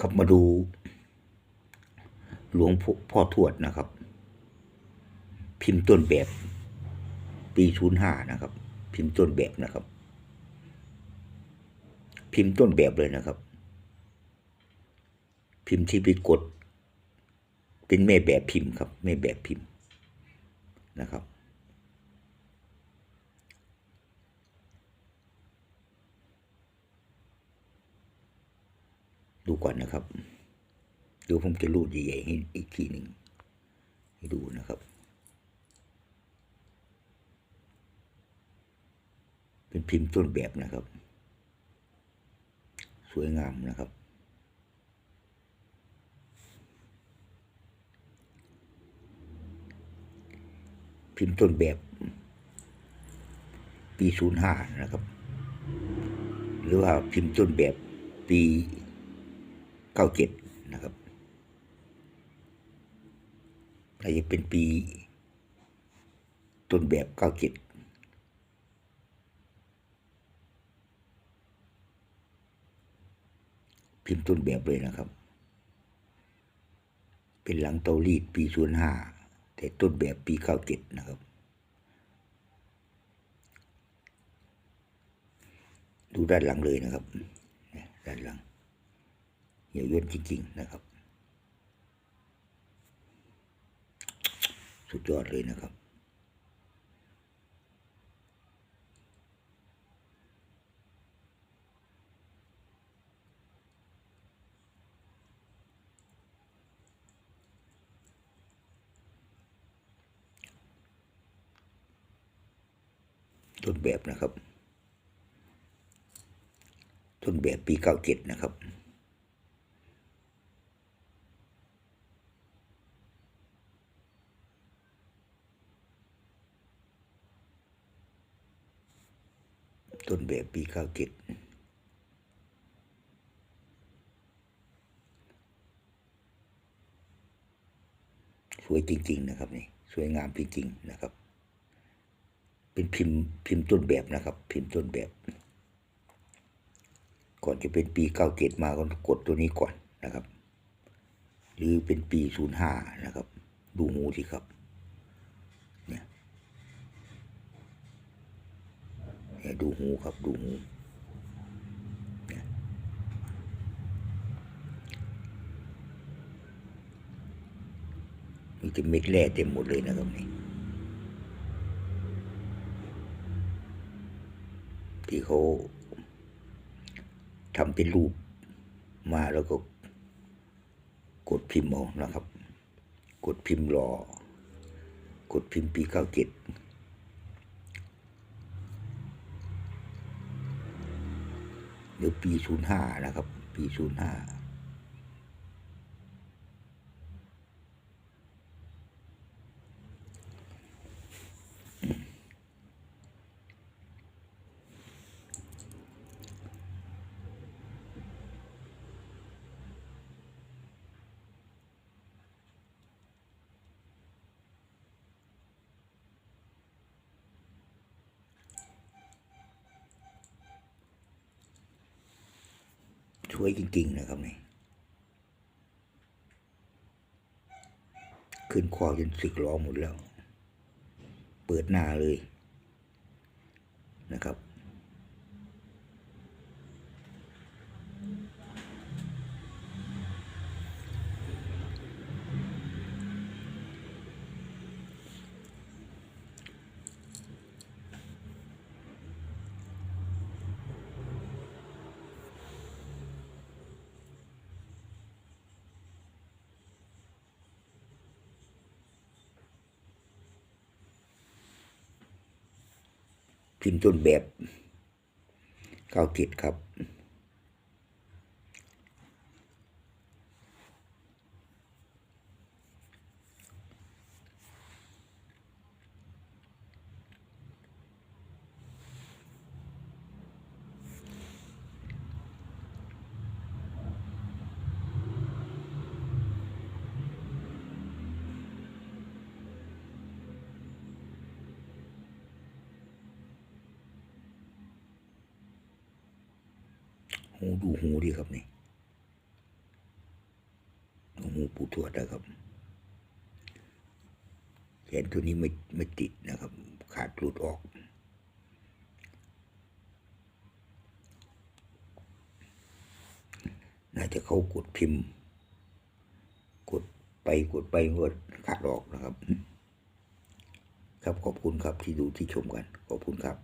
ครับมาดูหลวงพ่อพ่อทวดนะครับ พิมพ์ต้นแบบ ปีศูนย์ห้านะครับ พิมพ์ต้นแบบนะครับ พิมพ์ต้นแบบเลยนะครับ พิมพ์ที่ไปกดเป็นแม่แบบพิมพ์ครับแม่แบบพิมพ์นะครับ ดูก่อนนะครับเดี๋ยวผมจะรูดใหญ่ๆให้อีกทีหนึ่งให้ดูนะครับ เป็นพิมพ์ต้นแบบนะครับ สวยงามนะครับพิมพ์ต้นแบบ ปีศูนย์ห้านะครับ หรือว่าพิมพ์ต้นแบบปี ก้าเจ็ดนะครับอาจะเป็นปี ต้นแบบเก้าเจ็ดพิมพ์ต้นแบบเลยนะครับ เป็นหลังเตารีดปีศูนย์ห้าแต่ต้นแบบปีเก้าเจ็ดนะครับ ดูด้านหลังเลยนะครับ ด้านหลัง เหี่ยวย่นจริง ๆ นะครับ สุดยอดเลยนะครับ ต้นแบบนะครับ ต้นแบบปีเก้าเจ็ดนะครับ ต้นแบบปีเก้าเจ็ดสวยจริง ๆ นะครับนี่สวยงามจริงๆนะครับ เป็นพิมพ์พิมพ์ต้นแบบนะครับ พิมพ์ต้นแบบ ก่อนจะเป็นปีเก้าเจ็ดมาก็กดตัวนี้ก่อนนะครับ หรือเป็นปีศูนย์ห้านะครับ ดูหูสิครับ เนี่ยเนี่ย ดูหูครับดูหูมีแต่เม็ดแร่เต็มหมดเลยนะครับนี่ที่เขาทำเป็นรูปมาแล้วก็กดพิมพ์เอานะครับ กดพิมพ์รอกดพิมพ์ปีเก้าเจ็ด หรือปี 05 นะครับ ปี 05 วยจริง ๆ นะครับนี่ขึ้นคอจนสึกล้อหมดแล้ว เปิดหน้าเลยนะครับ พิมพ์ต้นแบบเข้าจิตครับ หูดูหูดีครับนี่หูปูทวดนะครับแขนตัวนี้ไม่ไม่ติดนะครับ ขาดหลุดออก น่าจะเขากดพิมพ์ กดไปกดไปกดขาดออกนะครับ ครับขอบคุณครับที่ดูที่ชมกัน ขอบคุณครับ